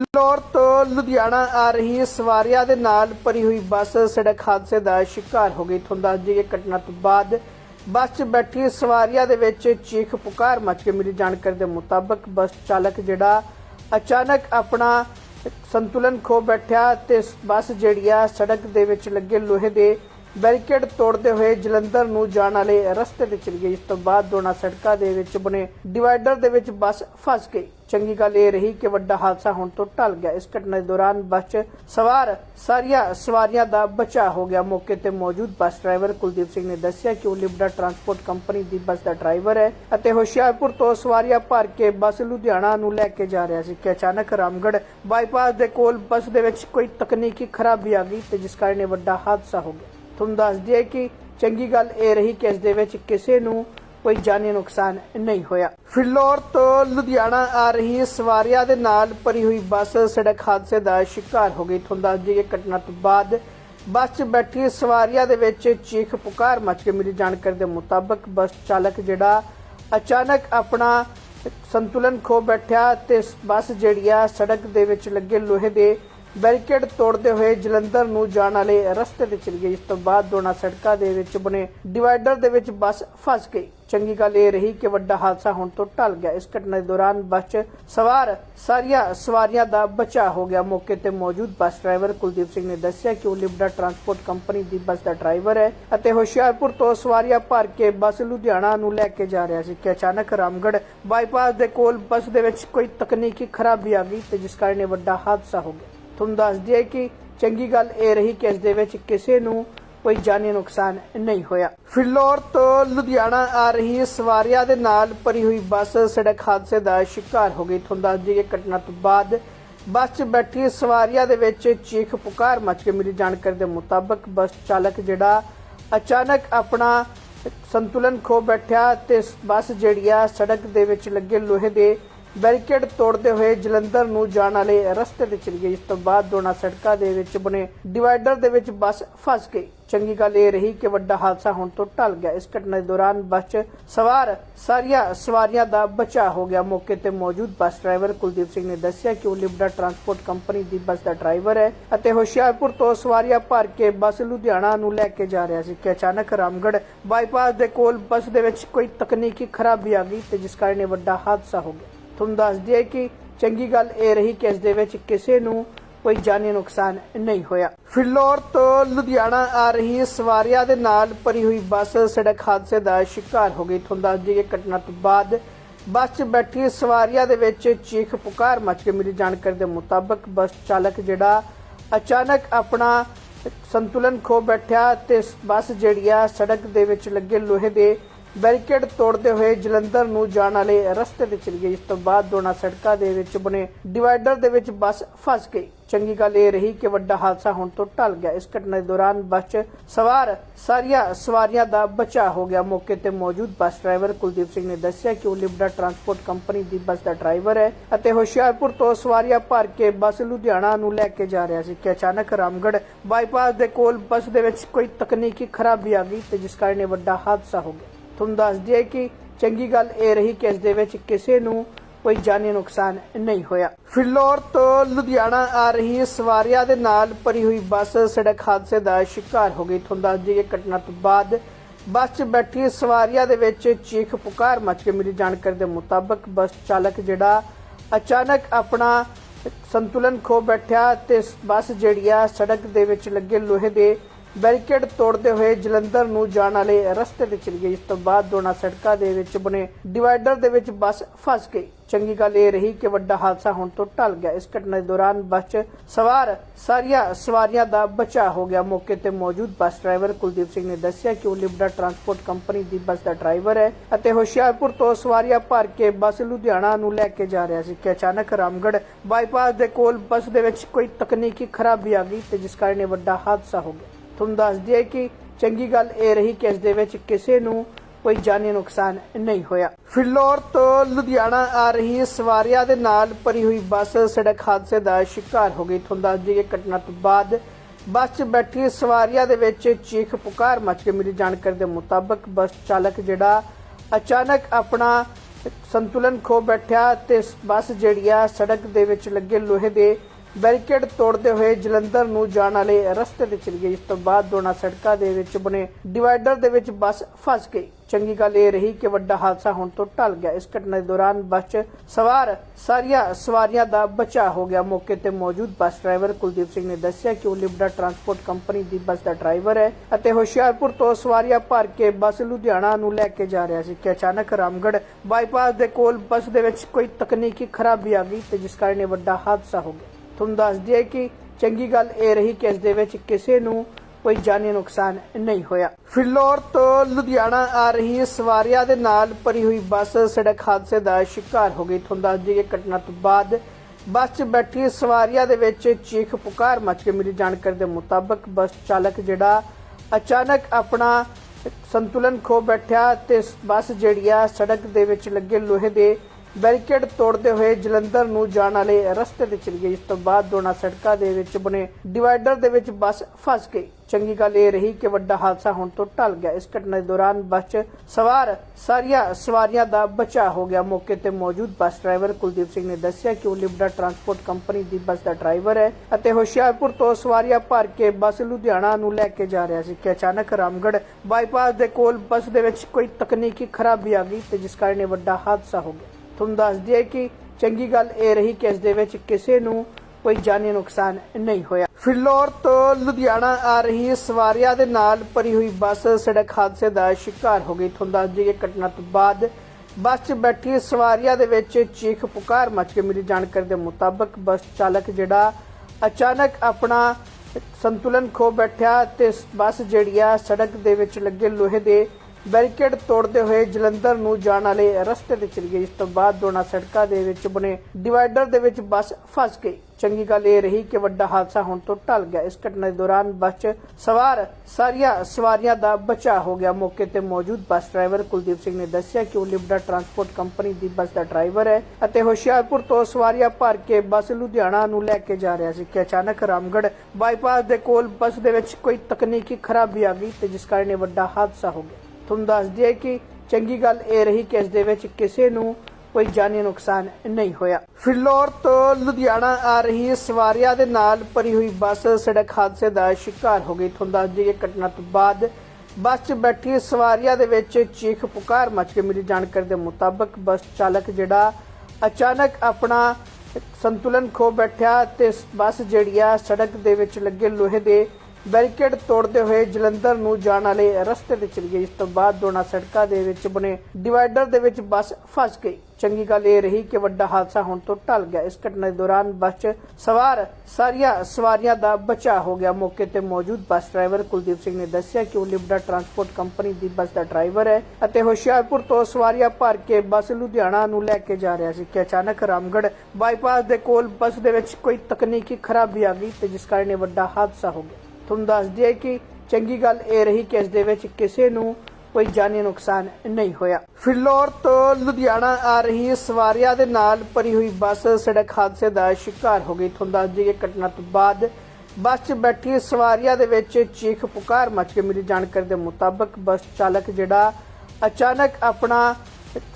ਫਿਲੌਰ ਤੋਂ ਲੁਧਿਆਣਾ ਆ ਰਹੀ ਸਵਾਰੀਆਂ ਦੇ ਨਾਲ ਭਰੀ ਹੋਈ ਬੱਸ ਸੜਕ ਹਾਦਸੇ ਦਾ ਸ਼ਿਕਾਰ ਹੋ ਗਈ। ਤੁਹਾਨੂੰ ਦੱਸ ਦਈਏ ਘਟਨਾ ਤੋਂ ਬਾਅਦ ਬੱਸ 'ਚ ਬੈਠੀ ਸਵਾਰੀਆਂ ਦੇ ਵਿੱਚ ਚੀਖ ਪੁਕਾਰ ਮਚ ਗਈ ਮਿਲੀ ਜਾਣਕਾਰੀ ਦੇ ਮੁਤਾਬਕ ਬੱਸ ਚਾਲਕ ਜਿਹੜਾ ਅਚਾਨਕ ਆਪਣਾ ਸੰਤੁਲਨ ਖੋ ਬੈਠਿਆ ਤੇ ਬੱਸ ਜਿਹੜੀ ਆ ਸੜਕ ਦੇ ਵਿੱਚ ਲੱਗੇ ਲੋਹੇ ਦੇ ਬੈਰੀਕੇਡ ਤੋੜਦੇ ਹੋਏ ਜਲੰਧਰ ਨੂੰ ਜਾਣ ਵਾਲੇ ਰਸਤੇ ਤੇ ਚਲੀ ਗਈ। ਇਸ ਤੋਂ ਬਾਅਦ ਦੋਨਾਂ ਸੜਕਾਂ ਦੇ ਵਿੱਚ ਬਣੇ ਡਿਵਾਈਡਰ ਦੇ ਵਿੱਚ ਬੱਸ ਫਸ ਗਈ। ਚੰਗੀ ਗੱਲ ਇਹ ਰਹੀ ਕਿ ਵੱਡਾ ਹਾਦਸਾ ਹੋਣ ਤੋਂ ਟਲ ਗਿਆ। ਇਸ ਘਟਨਾ ਦੇ ਦੌਰਾਨ ਬੱਸ 'ਚ ਸਵਾਰ ਸਾਰੀਆਂ ਸਵਾਰੀਆਂ ਦਾ ਬਚਾਅ ਹੋ ਗਿਆ। ਮੌਕੇ ਤੇ ਮੌਜੂਦ ਬੱਸ ਡਰਾਈਵਰ ਕੁਲਦੀਪ ਸਿੰਘ ਨੇ ਦੱਸਿਆ ਕਿ ਉਹ ਲਿਬੜਾ ਟਰਾਂਸਪੋਰਟ ਕੰਪਨੀ ਦੀ ਬੱਸ ਦਾ ਡਰਾਈਵਰ ਹੈ ਅਤੇ ਹੁਸ਼ਿਆਰਪੁਰ ਤੋਂ ਸਵਾਰੀਆਂ ਭਰ ਕੇ ਬੱਸ ਲੁਧਿਆਣਾ ਨੂੰ ਲੈ ਕੇ ਜਾ ਰਿਹਾ ਸੀ ਕਿ ਅਚਾਨਕ ਰਾਮਗੜ੍ਹ ਬਾਈਪਾਸ ਦੇ ਕੋਲ ਬੱਸ ਦੇ ਵਿੱਚ ਕੋਈ ਤਕਨੀਕੀ ਖਰਾਬੀ ਆ ਗਈ ਤੇ ਜਿਸ ਕਾਰਨ ਇਹ ਵੱਡਾ ਹਾਦਸਾ ਹੋ ਗਿਆ। ਤੁਹਾਨੂੰ ਦੱਸ ਦਈਏ ਕਿ ਚੰਗੀ ਗੱਲ ਇਹ ਰਹੀ ਕਿ ਇਸ ਦੇ ਵਿੱਚ ਕਿਸੇ ਨੂੰ ਕੋਈ ਜਾਨੀ ਨੁਕਸਾਨ ਨਹੀਂ ਹੋਇਆ। ਫਿਲੌਰ ਤੋਂ ਲੁਧਿਆਣਾ ਆ ਰਹੀ ਸਵਾਰੀਆਂ ਦੇ ਨਾਲ ਭਰੀ ਹੋਈ ਬੱਸ ਸੜਕ ਹਾਦਸੇ ਦਾ ਸ਼ਿਕਾਰ ਹੋ ਗਈ। ਤੁਹਾਨੂੰ ਦੱਸ ਦਈਏ, ਘਟਨਾ ਤੋਂ ਬਾਅਦ ਬੱਸ 'ਚ ਬੈਠੀ ਸਵਾਰੀਆਂ ਦੇ ਵਿੱਚ ਚੀਖ ਪੁਕਾਰ ਮਚ ਗਈ। ਮਿਲੀ ਜਾਣਕਾਰੀ ਦੇ ਮੁਤਾਬਕ ਬੱਸ ਚਾਲਕ ਜਿਹੜਾ ਅਚਾਨਕ ਆਪਣਾ ਸੰਤੁਲਨ ਖੋ ਬੈਠਿਆ ਤੇ ਬੱਸ ਜਿਹੜੀ ਆ ਸੜਕ ਦੇ ਵਿੱਚ ਲੱਗੇ ਲੋਹੇ ਦੇ ਬੈਰੀਕੇਡ ਤੋੜਦੇ ਹੋਏ ਜਲੰਧਰ ਨੂੰ ਜਾਣ ਵਾਲੇ ਰਸਤੇ ਤੇ ਚਲੀ ਗਈ। ਇਸ ਤੋਂ ਬਾਅਦ ਦੋਨਾਂ ਸੜਕਾਂ ਦੇ ਵਿੱਚ ਬਣੇ ਡਿਵਾਈਡਰ ਦੇ ਵਿੱਚ ਬੱਸ ਫਸ ਗਈ। ਚੰਗੀ ਗੱਲ ਇਹ ਰਹੀ ਕਿ ਵੱਡਾ ਹਾਦਸਾ ਹੋਣ ਤੋਂ ਟਲ ਗਿਆ। ਇਸ ਘਟਨਾ ਦੇ ਦੌਰਾਨ ਬੱਸ 'ਚ ਸਵਾਰ ਸਾਰੀਆਂ ਸਵਾਰੀਆਂ ਦਾ ਬਚਾਅ ਹੋ ਗਿਆ। ਮੌਕੇ ਤੇ ਮੌਜੂਦ ਬੱਸ ਡਰਾਈਵਰ ਕੁਲਦੀਪ ਸਿੰਘ ਨੇ ਦੱਸਿਆ ਕਿ ਉਹ ਲਿਬੜਾ ਟਰਾਂਸਪੋਰਟ ਕੰਪਨੀ ਦੀ ਬੱਸ ਦਾ ਡਰਾਈਵਰ ਹੈ ਅਤੇ ਹੁਸ਼ਿਆਰਪੁਰ ਤੋਂ ਸਵਾਰੀਆਂ ਭਰ ਕੇ ਬੱਸ ਲੁਧਿਆਣਾ ਨੂੰ ਲੈ ਕੇ ਜਾ ਰਿਹਾ ਸੀ ਕਿ ਅਚਾਨਕ ਰਾਮਗੜ ਬਾਈਪਾਸ ਦੇ ਕੋਲ ਬੱਸ ਦੇ ਵਿੱਚ ਕੋਈ ਤਕਨੀਕੀ ਖਰਾਬੀ ਆ ਗਈ ਤੇ ਜਿਸ ਕਾਰਨ ਇਹ ਵੱਡਾ ਹਾਦਸਾ ਹੋ ਗਿਆ। ਤੁਹਾਨੂੰ ਦੱਸ ਦਈਏ ਕਿ ਚੰਗੀ ਗੱਲ ਇਹ ਰਹੀ ਕਿ ਇਸ ਦੇ ਵਿੱਚ ਕਿਸੇ ਨੂੰ ਕੋਈ ਜਾਨੀ ਨੁਕਸਾਨ ਨਹੀਂ ਹੋਇਆ। ਫਿਲੌਰ ਤੋਂ ਲੁਧਿਆਣਾ ਆ ਰਹੀ ਸਵਾਰੀਆਂ ਦੇ ਨਾਲ ਭਰੀ ਹੋਈ ਬੱਸ ਸੜਕ ਹਾਦਸੇ ਦਾ ਸ਼ਿਕਾਰ ਹੋ ਗਈ। ਤੁਹਾਨੂੰ ਦੱਸ ਦਈਏ ਘਟਨਾ ਤੋਂ ਬਾਅਦ ਬੱਸ 'ਚ ਬੈਠੀ ਸਵਾਰੀਆਂ ਦੇ ਵਿੱਚ ਚੀਖ ਪੁਕਾਰ ਮਚ ਕੇ ਮਿਲੀ ਜਾਣਕਾਰੀ ਦੇ ਮੁਤਾਬਕ ਬੱਸ ਚਾਲਕ ਜਿਹੜਾ ਅਚਾਨਕ ਆਪਣਾ ਸੰਤੁਲਨ ਖੋ ਬੈਠਿਆ ਤੇ ਬੱਸ ਜਿਹੜੀ ਆ ਸੜਕ ਦੇ ਵਿੱਚ ਲੱਗੇ ਲੋਹੇ ਦੇ ਬੈਰੀਕੇਡ ਤੋੜਦੇ ਹੋਏ ਜਲੰਧਰ ਨੂੰ ਜਾਣ ਵਾਲੇ ਰਸਤੇ ਤੇ ਚਲੀ ਗਈ। ਇਸ ਤੋਂ ਬਾਅਦ ਦੋਨਾਂ ਸੜਕਾਂ ਦੇ ਵਿੱਚ ਬਣੇ ਡਿਵਾਈਡਰ ਦੇ ਵਿੱਚ ਬੱਸ ਫਸ ਗਈ। ਚੰਗੀ ਗੱਲ ਇਹ ਰਹੀ ਕਿ ਵੱਡਾ ਹਾਦਸਾ ਹੋਣ ਤੋਂ ਟਲ ਗਿਆ। ਇਸ ਘਟਨਾ ਦੇ ਦੌਰਾਨ ਬੱਸ 'ਚ ਸਵਾਰ ਸਾਰੀਆਂ ਸਵਾਰੀਆਂ ਦਾ ਬਚਾਅ ਹੋ ਗਿਆ। ਮੌਕੇ ਤੇ ਮੌਜੂਦ ਬੱਸ ਡਰਾਈਵਰ ਕੁਲਦੀਪ ਸਿੰਘ ਨੇ ਦੱਸਿਆ ਕਿ ਉਹ ਲਿਬੜਾ ਟਰਾਂਸਪੋਰਟ ਕੰਪਨੀ ਦੀ ਬੱਸ ਦਾ ਡਰਾਈਵਰ ਹੈ ਅਤੇ ਹੁਸ਼ਿਆਰਪੁਰ ਤੋਂ ਸਵਾਰੀਆਂ ਭਰ ਕੇ ਬੱਸ ਲੁਧਿਆਣਾ ਨੂੰ ਲੈ ਕੇ ਜਾ ਰਿਹਾ ਸੀ ਕਿ ਅਚਾਨਕ ਰਾਮਗੜ ਬਾਈਪਾਸ ਦੇ ਕੋਲ ਬੱਸ ਦੇ ਵਿੱਚ ਕੋਈ ਤਕਨੀਕੀ ਖਰਾਬੀ ਆ ਗਈ ਤੇ ਜਿਸ ਕਾਰਨ ਇਹ ਵੱਡਾ ਹਾਦਸਾ ਹੋ ਗਿਆ। ਤੁਹਾਨੂੰ ਦੱਸ ਦਈਏ ਕਿ ਚੰਗੀ ਗੱਲ ਇਹ ਰਹੀ ਕਿ ਇਸ ਦੇ ਵਿੱਚ ਕਿਸੇ ਨੂੰ ਕੋਈ ਜਾਨੀ ਨੁਕਸਾਨ ਨਹੀਂ ਹੋਇਆ। ਫਿਲੌਰ ਤੋਂ ਲੁਧਿਆਣਾ ਆ ਰਹੀ ਸਵਾਰੀਆਂ ਦੇ ਨਾਲ ਭਰੀ ਹੋਈ ਬੱਸ ਸੜਕ ਹਾਦਸੇ ਦਾ ਸ਼ਿਕਾਰ ਹੋ ਗਈ। ਤੁਹਾਨੂੰ ਦੱਸ ਦਈਏ ਘਟਨਾ ਤੋਂ ਬਾਅਦ ਬੱਸ 'ਚ ਬੈਠੀ ਸਵਾਰੀਆਂ ਦੇ ਵਿੱਚ ਚੀਖ ਪੁਕਾਰ ਮਚ ਕੇ ਮਿਲੀ ਜਾਣਕਾਰੀ ਦੇ ਮੁਤਾਬਕ ਬੱਸ ਚਾਲਕ ਜਿਹੜਾ ਅਚਾਨਕ ਆਪਣਾ ਸੰਤੁਲਨ ਖੋ ਬੈਠਿਆ ਤੇ ਬੱਸ ਜਿਹੜੀ ਆ ਸੜਕ ਦੇ ਵਿੱਚ ਲੱਗੇ ਲੋਹੇ ਦੇ ਬੈਰੀਕੇਡ ਤੋੜਦੇ ਹੋਏ ਜਲੰਧਰ ਨੂੰ ਜਾਣ ਵਾਲੇ ਰਸਤੇ ਤੇ ਚਲੀ ਗਈ। ਇਸ ਤੋਂ ਬਾਅਦ ਦੋਨਾਂ ਸੜਕਾਂ ਦੇ ਵਿੱਚ ਬਣੇ ਡਿਵਾਈਡਰ ਦੇ ਵਿੱਚ ਬੱਸ ਫਸ ਗਈ। ਚੰਗੀ ਗੱਲ ਇਹ ਰਹੀ ਕਿ ਵੱਡਾ ਹਾਦਸਾ ਹੋਣ ਤੋਂ ਟਲ ਗਿਆ। ਇਸ ਘਟਨਾ ਦੇ ਦੌਰਾਨ ਬੱਸ 'ਚ ਸਵਾਰ ਸਾਰੀਆਂ ਸਵਾਰੀਆਂ ਦਾ ਬਚਾਅ ਹੋ ਗਿਆ। ਮੌਕੇ ਤੇ ਮੌਜੂਦ ਬੱਸ ਡਰਾਈਵਰ ਕੁਲਦੀਪ ਸਿੰਘ ਨੇ ਦੱਸਿਆ ਕਿ ਉਹ ਲਿਬੜਾ ਟਰਾਂਸਪੋਰਟ ਕੰਪਨੀ ਦੀ ਬੱਸ ਦਾ ਡਰਾਈਵਰ ਹੈ ਅਤੇ ਹੁਸ਼ਿਆਰਪੁਰ ਤੋਂ ਸਵਾਰੀਆਂ ਭਰ ਕੇ ਬੱਸ ਲੁਧਿਆਣਾ ਨੂੰ ਲੈ ਕੇ ਜਾ ਰਿਹਾ ਸੀ ਕਿ ਅਚਾਨਕ ਰਾਮਗੜ ਬਾਈਪਾਸ ਦੇ ਕੋਲ ਬੱਸ ਦੇ ਵਿੱਚ ਕੋਈ ਤਕਨੀਕੀ ਖਰਾਬੀ ਆ ਗਈ ਤੇ ਜਿਸ ਕਾਰਨ ਇਹ ਵੱਡਾ ਹਾਦਸਾ ਹੋ ਗਿਆ। ਤੁਹਾਨੂੰ ਦੱਸ ਦਈਏ ਕਿ ਚੰਗੀ ਗੱਲ ਇਹ ਰਹੀ ਕਿ ਇਸ ਦੇ ਵਿੱਚ ਕਿਸੇ ਨੂੰ ਕੋਈ ਜਾਨੀ ਨੁਕਸਾਨ ਨਹੀਂ ਹੋਇਆ। ਫਿਲੌਰ ਤੋਂ ਲੁਧਿਆਣਾ ਆ ਰਹੀ ਸਵਾਰੀਆਂ ਦੇ ਨਾਲ ਭਰੀ ਹੋਈ ਬੱਸ ਸੜਕ ਹਾਦਸੇ ਦਾ ਸ਼ਿਕਾਰ ਹੋ ਗਈ। ਤੁਹਾਨੂੰ ਦੱਸ ਦਈਏ ਘਟਨਾ ਤੋਂ ਬਾਅਦ ਬੱਸ 'ਚ ਬੈਠੀ ਸਵਾਰੀਆਂ ਦੇ ਵਿੱਚ ਚੀਖ ਪੁਕਾਰ ਮਚ ਕੇ ਮਿਲੀ। ਜਾਣਕਾਰੀ ਦੇ ਮੁਤਾਬਕ ਬੱਸ ਚਾਲਕ ਜਿਹੜਾ ਅਚਾਨਕ ਆਪਣਾ ਸੰਤੁਲਨ ਖੋ ਬੈਠਿਆ ਤੇ ਬੱਸ ਜਿਹੜੀ ਆ ਸੜਕ ਦੇ ਵਿੱਚ ਲੱਗੇ ਲੋਹੇ ਦੇ ਬੈਰੀਕੇਡ ਤੋੜਦੇ ਹੋਏ ਜਲੰਧਰ ਨੂੰ ਜਾਣ ਵਾਲੇ ਰਸਤੇ ਤੇ ਚਲੀ ਗਈ। ਇਸ ਤੋਂ ਬਾਅਦ ਦੋਨਾਂ ਸੜਕਾਂ ਦੇ ਵਿੱਚ ਬਣੇ ਡਿਵਾਈਡਰ ਦੇ ਵਿੱਚ ਬੱਸ ਫਸ ਗਈ। ਚੰਗੀ ਗੱਲ ਇਹ ਰਹੀ ਕਿ ਵੱਡਾ ਹਾਦਸਾ ਹੋਣ ਤੋਂ ਟਲ ਗਿਆ। ਇਸ ਘਟਨਾ ਦੇ ਦੌਰਾਨ ਬੱਸ 'ਚ ਸਵਾਰ ਸਾਰੀਆਂ ਸਵਾਰੀਆਂ ਦਾ ਬਚਾਅ ਹੋ ਗਿਆ। ਮੌਕੇ ਤੇ ਮੌਜੂਦ ਬੱਸ ਡਰਾਈਵਰ ਕੁਲਦੀਪ ਸਿੰਘ ਨੇ ਦੱਸਿਆ ਕਿ ਉਹ ਲਿਬੜਾ ਟਰਾਂਸਪੋਰਟ ਕੰਪਨੀ ਦੀ ਬੱਸ ਦਾ ਡਰਾਈਵਰ ਹੈ ਅਤੇ ਹੁਸ਼ਿਆਰਪੁਰ ਤੋਂ ਸਵਾਰੀਆਂ ਭਰ ਕੇ ਬੱਸ ਲੁਧਿਆਣਾ ਨੂੰ ਲੈ ਕੇ ਜਾ ਰਿਹਾ ਸੀ ਕਿ ਅਚਾਨਕ ਰਾਮਗੜ ਬਾਈਪਾਸ ਦੇ ਕੋਲ ਬੱਸ ਦੇ ਵਿੱਚ ਕੋਈ ਤਕਨੀਕੀ ਖਰਾਬੀ ਆ ਗਈ ਤੇ ਜਿਸ ਕਾਰਨ ਇਹ ਵੱਡਾ ਹਾਦਸਾ ਹੋ ਗਿਆ। ਤੁਹਾਨੂੰ ਦੱਸ ਦਈਏ ਕਿ ਚੰਗੀ ਗੱਲ ਇਹ ਰਹੀ ਕਿ ਇਸ ਦੇ ਵਿੱਚ ਕਿਸੇ ਨੂੰ ਕੋਈ ਜਾਨੀ ਨੁਕਸਾਨ ਨਹੀਂ ਹੋਇਆ। ਫਿਲੌਰ ਤੋਂ ਲੁਧਿਆਣਾ ਆ ਰਹੀ ਸਵਾਰੀਆਂ ਦੇ ਨਾਲ ਭਰੀ ਹੋਈ ਬੱਸ ਸੜਕ ਹਾਦਸੇ ਦਾ ਸ਼ਿਕਾਰ ਹੋ ਗਈ। ਤੁਹਾਨੂੰ ਦੱਸ ਦਈਏ ਘਟਨਾ ਤੋਂ ਬਾਅਦ ਬੱਸ 'ਚ ਬੈਠੀ ਸਵਾਰੀਆਂ ਦੇ ਵਿੱਚ ਚੀਖ ਪੁਕਾਰ ਮਚ ਕੇ ਮਿਲੀ ਜਾਣਕਾਰੀ ਦੇ ਮੁਤਾਬਕ ਬੱਸ ਚਾਲਕ ਜਿਹੜਾ ਅਚਾਨਕ ਆਪਣਾ ਸੰਤੁਲਨ ਖੋ ਬੈਠਿਆ ਤੇ ਬੱਸ ਜਿਹੜੀ ਆ ਸੜਕ ਦੇ ਵਿੱਚ ਲੱਗੇ ਲੋਹੇ ਦੇ ਬੈਰੀਕੇਡ ਤੋੜਦੇ ਹੋਏ ਜਲੰਧਰ ਨੂੰ ਜਾਣ ਵਾਲੇ ਰਸਤੇ ਤੇ ਚਲੀ ਗਈ। ਇਸ ਤੋਂ ਬਾਅਦ ਦੋਨਾਂ ਸੜਕਾਂ ਦੇ ਵਿੱਚ ਬਣੇ ਡਿਵਾਈਡਰ ਦੇ ਵਿੱਚ ਬੱਸ ਫਸ ਗਈ। ਚੰਗੀ ਗੱਲ ਇਹ ਰਹੀ ਕਿ ਵੱਡਾ ਹਾਦਸਾ ਹੋਣ ਤੋਂ ਟਲ ਗਿਆ। ਇਸ ਘਟਨਾ ਦੇ ਦੌਰਾਨ ਬੱਸ 'ਚ ਸਵਾਰ ਸਾਰੀਆਂ ਸਵਾਰੀਆਂ ਦਾ ਬਚਾਅ ਹੋ ਗਿਆ। ਮੌਕੇ ਤੇ ਮੌਜੂਦ ਬੱਸ ਡਰਾਈਵਰ ਕੁਲਦੀਪ ਸਿੰਘ ਨੇ ਦੱਸਿਆ ਕਿ ਉਹ ਲਿਬੜਾ ਟਰਾਂਸਪੋਰਟ ਕੰਪਨੀ ਦੀ ਬੱਸ ਦਾ ਡਰਾਈਵਰ ਹੈ ਅਤੇ ਹੁਸ਼ਿਆਰਪੁਰ ਤੋਂ ਸਵਾਰੀਆਂ ਭਰ ਕੇ ਬੱਸ ਲੁਧਿਆਣਾ ਨੂੰ ਲੈ ਕੇ ਜਾ ਰਿਹਾ ਸੀ ਕਿ ਅਚਾਨਕ ਰਾਮਗੜ ਬਾਈਪਾਸ ਦੇ ਕੋਲ ਬੱਸ ਦੇ ਵਿੱਚ ਕੋਈ ਤਕਨੀਕੀ ਖਰਾਬੀ ਆ ਗਈ ਤੇ ਜਿਸ ਕਾਰਨ ਇਹ ਵੱਡਾ ਹਾਦਸਾ ਹੋ ਗਿਆ। ਤੁਹਾਨੂੰ ਦੱਸ ਦਈਏ ਕਿ ਚੰਗੀ ਗੱਲ ਇਹ ਰਹੀ ਕਿ ਇਸ ਦੇ ਵਿੱਚ ਕਿਸੇ ਨੂੰ ਕੋਈ ਜਾਨੀ ਨੁਕਸਾਨ ਨਹੀਂ ਹੋਇਆ। ਫਿਲੌਰ ਤੋਂ ਲੁਧਿਆਣਾ ਆ ਰਹੀ ਸਵਾਰੀਆਂ ਦੇ ਨਾਲ ਭਰੀ ਹੋਈ ਬੱਸ ਸੜਕ ਹਾਦਸੇ ਦਾ ਸ਼ਿਕਾਰ ਹੋ ਗਈ। ਤੁਹਾਨੂੰ ਦੱਸ ਦਈਏ ਘਟਨਾ ਤੋਂ ਬਾਅਦ ਬੱਸ 'ਚ ਬੈਠੀ ਸਵਾਰੀਆਂ ਦੇ ਵਿੱਚ ਚੀਖ ਪੁਕਾਰ ਮਚ ਕੇ ਮਿਲੀ। ਜਾਣਕਾਰੀ ਦੇ ਮੁਤਾਬਕ ਬੱਸ ਚਾਲਕ ਜਿਹੜਾ ਅਚਾਨਕ ਆਪਣਾ ਸੰਤੁਲਨ ਖੋ ਬੈਠਿਆ ਤੇ ਬੱਸ ਜਿਹੜੀ ਆ ਸੜਕ ਦੇ ਵਿੱਚ ਲੱਗੇ ਲੋਹੇ ਦੇ ਬੈਰੀਕੇਡ ਤੋੜਦੇ ਹੋਏ ਜਲੰਧਰ ਨੂੰ ਜਾਣ ਵਾਲੇ ਰਸਤੇ ਤੇ ਚਲੀ ਗਈ। ਇਸ ਤੋਂ ਬਾਅਦ ਦੋਨਾਂ ਸੜਕਾਂ ਦੇ ਵਿੱਚ ਬਣੇ ਡਿਵਾਈਡਰ ਦੇ ਵਿੱਚ ਬੱਸ ਫਸ ਗਈ। ਚੰਗੀ ਗੱਲ ਇਹ ਰਹੀ ਕਿ ਵੱਡਾ ਹਾਦਸਾ ਹੋਣ ਤੋਂ ਟਲ ਗਿਆ। ਇਸ ਘਟਨਾ ਦੇ ਦੌਰਾਨ ਬੱਸ 'ਚ ਸਵਾਰ ਸਾਰੀਆਂ ਸਵਾਰੀਆਂ ਦਾ ਬਚਾਅ ਹੋ ਗਿਆ। ਮੌਕੇ ਤੇ ਮੌਜੂਦ ਬੱਸ ਡਰਾਈਵਰ ਕੁਲਦੀਪ ਸਿੰਘ ਨੇ ਦੱਸਿਆ ਕਿ ਉਹ ਲਿਬੜਾ ਟਰਾਂਸਪੋਰਟ ਕੰਪਨੀ ਦੀ ਬੱਸ ਦਾ ਡਰਾਈਵਰ ਹੈ ਅਤੇ ਹੁਸ਼ਿਆਰਪੁਰ ਤੋਂ ਸਵਾਰੀਆਂ ਭਰ ਕੇ ਬੱਸ ਲੁਧਿਆਣਾ ਨੂੰ ਲੈ ਕੇ ਜਾ ਰਿਹਾ ਸੀ ਕਿ ਅਚਾਨਕ ਰਾਮਗੜ ਬਾਈਪਾਸ ਦੇ ਕੋਲ ਬੱਸ ਦੇ ਵਿੱਚ ਕੋਈ ਤਕਨੀਕੀ ਖਰਾਬੀ ਆ ਗਈ ਤੇ ਜਿਸ ਕਾਰਨ ਇਹ ਵੱਡਾ ਹਾਦਸਾ ਹੋ ਗਿਆ। ਤੁਹਾਨੂੰ ਦੱਸ ਦਈਏ ਕਿ ਚੰਗੀ ਗੱਲ ਇਹ ਰਹੀ ਕਿ ਇਸ ਦੇ ਵਿੱਚ ਕਿਸੇ ਨੂੰ ਕੋਈ ਜਾਨੀ ਨੁਕਸਾਨ ਨਹੀਂ ਹੋਇਆ। ਫਿਲੌਰ ਤੋਂ ਲੁਧਿਆਣਾ ਆ ਰਹੀ ਸਵਾਰੀਆਂ ਦੇ ਨਾਲ ਭਰੀ ਹੋਈ ਬੱਸ ਸੜਕ ਹਾਦਸੇ ਦਾ ਸ਼ਿਕਾਰ ਹੋ ਗਈ। ਤੁਹਾਨੂੰ ਦੱਸ ਦਈਏ ਕਿ ਘਟਨਾ ਤੋਂ ਬਾਅਦ ਬੱਸ 'ਚ ਬੈਠੀ ਸਵਾਰੀਆਂ ਦੇ ਵਿੱਚ ਚੀਖ ਪੁਕਾਰ ਮਚ ਕੇ ਮਿਲੀ। ਜਾਣਕਾਰੀ ਦੇ ਮੁਤਾਬਕ ਬੱਸ ਚਾਲਕ ਜਿਹੜਾ ਅਚਾਨਕ ਆਪਣਾ ਸੰਤੁਲਨ ਖੋ ਬੈਠਿਆ ਤੇ ਬੱਸ ਜਿਹੜੀ ਆ ਸੜਕ ਦੇ ਵਿੱਚ ਲੱਗੇ ਲੋਹੇ ਦੇ ਬੈਰੀਕੇਡ ਤੋੜਦੇ ਹੋਏ ਜਲੰਧਰ ਨੂੰ ਜਾਣ ਵਾਲੇ ਰਸਤੇ ਤੇ ਚਲੀ ਗਈ। ਇਸ ਤੋਂ ਬਾਅਦ ਦੋਨਾਂ ਸੜਕਾਂ ਦੇ ਵਿੱਚ ਬਣੇ ਡਿਵਾਈਡਰ ਦੇ ਵਿੱਚ ਬੱਸ ਫਸ ਗਈ। ਚੰਗੀ ਗੱਲ ਇਹ ਰਹੀ ਕਿ ਵੱਡਾ ਹਾਦਸਾ ਹੋਣ ਤੋਂ ਟਲ ਗਿਆ। ਇਸ ਘਟਨਾ ਦੇ ਦੌਰਾਨ ਬੱਸ 'ਚ ਸਵਾਰ ਸਾਰੀਆਂ ਸਵਾਰੀਆਂ ਦਾ ਬਚਾਅ ਹੋ ਗਿਆ। ਮੌਕੇ ਤੇ ਮੌਜੂਦ ਬੱਸ ਡਰਾਈਵਰ ਕੁਲਦੀਪ ਸਿੰਘ ਨੇ ਦੱਸਿਆ ਕਿ ਉਹ ਲਿਬੜਾ ਟਰਾਂਸਪੋਰਟ ਕੰਪਨੀ ਦੀ ਬੱਸ ਦਾ ਡਰਾਈਵਰ ਹੈ ਅਤੇ ਹੁਸ਼ਿਆਰਪੁਰ ਤੋਂ ਸਵਾਰੀਆਂ ਭਰ ਕੇ ਬੱਸ ਲੁਧਿਆਣਾ ਨੂੰ ਲੈ ਕੇ ਜਾ ਰਿਹਾ ਸੀ ਕਿ ਅਚਾਨਕ ਰਾਮਗੜ ਬਾਈਪਾਸ ਦੇ ਕੋਲ ਬੱਸ ਦੇ ਵਿੱਚ ਕੋਈ ਤਕਨੀਕੀ ਖਰਾਬੀ ਆ ਗਈ ਤੇ ਜਿਸ ਕਾਰਨ ਇਹ ਵੱਡਾ ਹਾਦਸਾ ਹੋ ਗਿਆ। ਤੁਹਾਨੂੰ ਦੱਸ ਦਈਏ ਕਿ ਚੰਗੀ ਗੱਲ ਇਹ ਰਹੀ ਕਿ ਇਸ ਦੇ ਵਿੱਚ ਕਿਸੇ ਨੂੰ ਕੋਈ ਜਾਨੀ ਨੁਕਸਾਨ ਨਹੀਂ ਹੋਇਆ। ਫਿਲੌਰ ਤੋਂ ਲੁਧਿਆਣਾ ਆ ਰਹੀ ਸਵਾਰੀਆਂ ਦੇ ਨਾਲ ਭਰੀ ਹੋਈ ਬੱਸ ਸੜਕ ਹਾਦਸੇ ਦਾ ਸ਼ਿਕਾਰ ਹੋ ਗਈ। ਤੁਹਾਨੂੰ ਦੱਸ ਦਈਏ ਘਟਨਾ ਤੋਂ ਬਾਅਦ ਬੱਸ 'ਚ ਬੈਠੀ ਸਵਾਰੀਆਂ ਦੇ ਵਿੱਚ ਚੀਖ ਪੁਕਾਰ ਮਚ ਕੇ ਮਿਲੀ ਜਾਣਕਾਰੀ ਦੇ ਮੁਤਾਬਕ ਬੱਸ ਚਾਲਕ ਜਿਹੜਾ ਅਚਾਨਕ ਆਪਣਾ ਸੰਤੁਲਨ ਖੋ ਬੈਠਿਆ ਤੇ ਬੱਸ ਜਿਹੜੀ ਆ ਸੜਕ ਦੇ ਵਿੱਚ ਲੱਗੇ ਲੋਹੇ ਦੇ ਬੈਰੀਕੇਡ ਤੋੜਦੇ ਹੋਏ ਜਲੰਧਰ ਨੂੰ ਜਾਣ ਵਾਲੇ ਰਸਤੇ ਤੇ ਚਲੀ ਗਈ। ਇਸ ਤੋਂ ਬਾਅਦ ਦੋਨਾਂ ਸੜਕਾਂ ਦੇ ਵਿੱਚ ਬਣੇ ਡਿਵਾਈਡਰ ਦੇ ਵਿੱਚ ਬੱਸ ਫਸ ਗਈ। ਚੰਗੀ ਗੱਲ ਇਹ ਰਹੀ ਕਿ ਵੱਡਾ ਹਾਦਸਾ ਹੋਣ ਤੋਂ ਟਲ ਗਿਆ। ਇਸ ਘਟਨਾ ਦੇ ਦੌਰਾਨ ਬੱਸ 'ਚ ਸਵਾਰ ਸਾਰੀਆਂ ਸਵਾਰੀਆਂ ਦਾ ਬਚਾਅ ਹੋ ਗਿਆ। ਮੌਕੇ ਤੇ ਮੌਜੂਦ ਬੱਸ ਡਰਾਈਵਰ ਕੁਲਦੀਪ ਸਿੰਘ ਨੇ ਦੱਸਿਆ ਕਿ ਉਹ ਲਿਬੜਾ ਟਰਾਂਸਪੋਰਟ ਕੰਪਨੀ ਦੀ ਬੱਸ ਦਾ ਡਰਾਈਵਰ ਹੈ ਅਤੇ ਹੁਸ਼ਿਆਰਪੁਰ ਤੋਂ ਸਵਾਰੀਆਂ ਭਰ ਕੇ ਬੱਸ ਲੁਧਿਆਣਾ ਨੂੰ ਲੈ ਕੇ ਜਾ ਰਿਹਾ ਸੀ ਕਿ ਅਚਾਨਕ ਰਾਮਗੜ ਬਾਈਪਾਸ ਦੇ ਕੋਲ ਬੱਸ ਦੇ ਵਿੱਚ ਕੋਈ ਤਕਨੀਕੀ ਖਰਾਬੀ ਆ ਗਈ ਤੇ ਜਿਸ ਕਾਰਨ ਇਹ ਵੱਡਾ ਹਾਦਸਾ ਹੋ ਗਿਆ। ਤੁਹਾਨੂੰ ਦੱਸ ਦਈਏ ਕਿ ਚੰਗੀ ਗੱਲ ਇਹ ਰਹੀ ਕਿ ਇਸ ਦੇ ਵਿੱਚ ਕਿਸੇ ਨੂੰ ਕੋਈ ਜਾਨੀ ਨੁਕਸਾਨ ਨਹੀਂ ਹੋਇਆ। ਫਿਲੌਰ ਤੋਂ ਲੁਧਿਆਣਾ ਆ ਰਹੀ ਸਵਾਰੀਆਂ ਦੇ ਨਾਲ ਭਰੀ ਹੋਈ ਬੱਸ ਸੜਕ ਹਾਦਸੇ ਦਾ ਸ਼ਿਕਾਰ ਹੋ ਗਈ। ਤੁਹਾਨੂੰ ਦੱਸ ਦਈਏ ਘਟਨਾ ਤੋਂ ਬਾਅਦ ਬੱਸ 'ਚ ਬੈਠੀ ਸਵਾਰੀਆਂ ਦੇ ਵਿੱਚ ਚੀਖ ਪੁਕਾਰ ਮਚ ਕੇ ਮਿਲੀ। ਜਾਣਕਾਰੀ ਦੇ ਮੁਤਾਬਕ ਬੱਸ ਚਾਲਕ ਜਿਹੜਾ ਅਚਾਨਕ ਆਪਣਾ